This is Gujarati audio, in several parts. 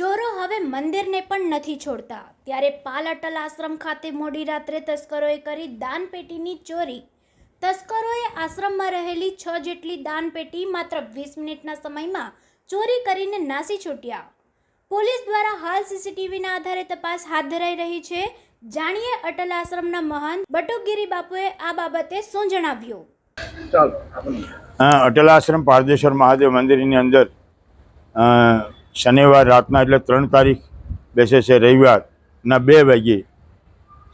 ચોરો હવે મંદિરને પણ નથી છોડતા. ત્યારે પાલ અટલ આશ્રમ ખાતે મોડી રાત્રે તસ્કરોએ કરી દાનપેટીની ચોરી. તસ્કરોએ આશ્રમમાં રહેલી છ જેટલી દાનપેટી માત્ર વીસ મિનિટના સમયમાં ચોરી કરીને નાસી છૂટ્યા. પોલીસ દ્વારા હાલ સીસીટીવીના આધારે તપાસ હાથ ધરાઈ રહી છે. જાણીએ અટલ આશ્રમના મહાન બટુકગીરી બાપુએ આ બાબતે શું જણાવ્યું? અટલ આશ્રમ પારદેશ્વર મહાદેવ મંદિરની અંદર શનિવાર રાતના એટલે ત્રણ તારીખ બેસે છે રવિવારના બે વાગ્યે.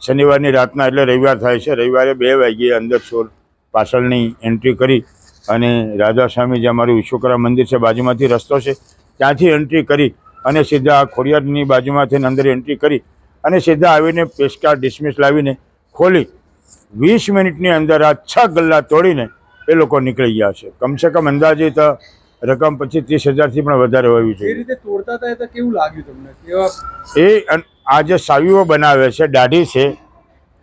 શનિવારની રાતના એટલે રવિવાર થાય છે. રવિવારે બે વાગ્યે અંદર ચોર પાછળની એન્ટ્રી કરી અને રાધાસ્વામી જે અમારું વિશ્વકરા મંદિર છે બાજુમાંથી રસ્તો છે, ત્યાંથી એન્ટ્રી કરી અને સીધા ખોડિયારની બાજુમાંથી અંદર એન્ટ્રી કરી અને સીધા આવીને પેસ્કા ડિસમિસ લાવીને ખોલી વીસ મિનિટની અંદર આ છ ગલ્લા તોડીને એ લોકો નીકળી ગયા છે. કમસે કમ અંદાજિત રકમ પછી ત્રીસ હજારથી પણ વધારે હોવી એ જોઈએ રીતે તોડતા હતા એ તો કેવું લાગ્યું તમને? એ આ જે સાવીઓ બનાવે છે દાઢી છે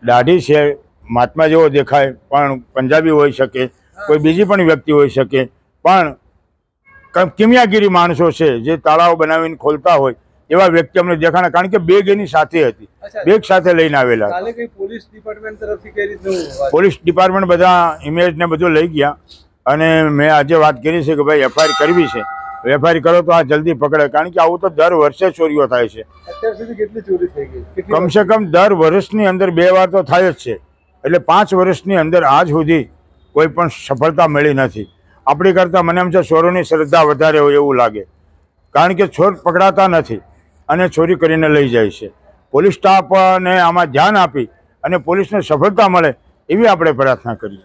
દાઢી છે મહાત્મા જેવો દેખાય પણ પંજાબી હોઈ શકે કોઈ બીજી પણ વ્યક્તિ હોઈ શકે પણ કિમિયાગીરી માણસો છે જે તાળાઓ બનાવીને ખોલતા હોય એવા વ્યક્તિ અમને દેખાણા કારણ કે બેગ એની સાથે હતી. બેગ સાથે લઈને આવેલા પોલીસ ડિપાર્ટમેન્ટ તરફથી પોલીસ ડિપાર્ટમેન્ટ બધા ઇમેજ ને બધું લઈ ગયા. અને મેં આજે વાત કરી છે કે ભાઈ એફઆઈઆર કરવી છે. એફઆઈઆર કરો તો આ જલ્દી પકડે. કારણ કે આવું તો દર વર્ષે ચોરીઓ થાય છે. અત્યાર સુધી કેટલી ચોરી થઈ ગઈ? કમસે કમ દર વર્ષની અંદર બે વાર તો થાય જ છે. એટલે પાંચ વર્ષની અંદર આજ સુધી કોઈ પણ સફળતા મળી નથી. આપણી કરતાં મને એમ છે ચોરોની શ્રદ્ધા વધારે હોય એવું લાગે. કારણ કે ચોર પકડાતા નથી અને ચોરી કરીને લઈ જાય છે. પોલીસ સ્ટાફને આમાં ધ્યાન આપી અને પોલીસને સફળતા મળે એવી આપણે પ્રાર્થના કરીએ.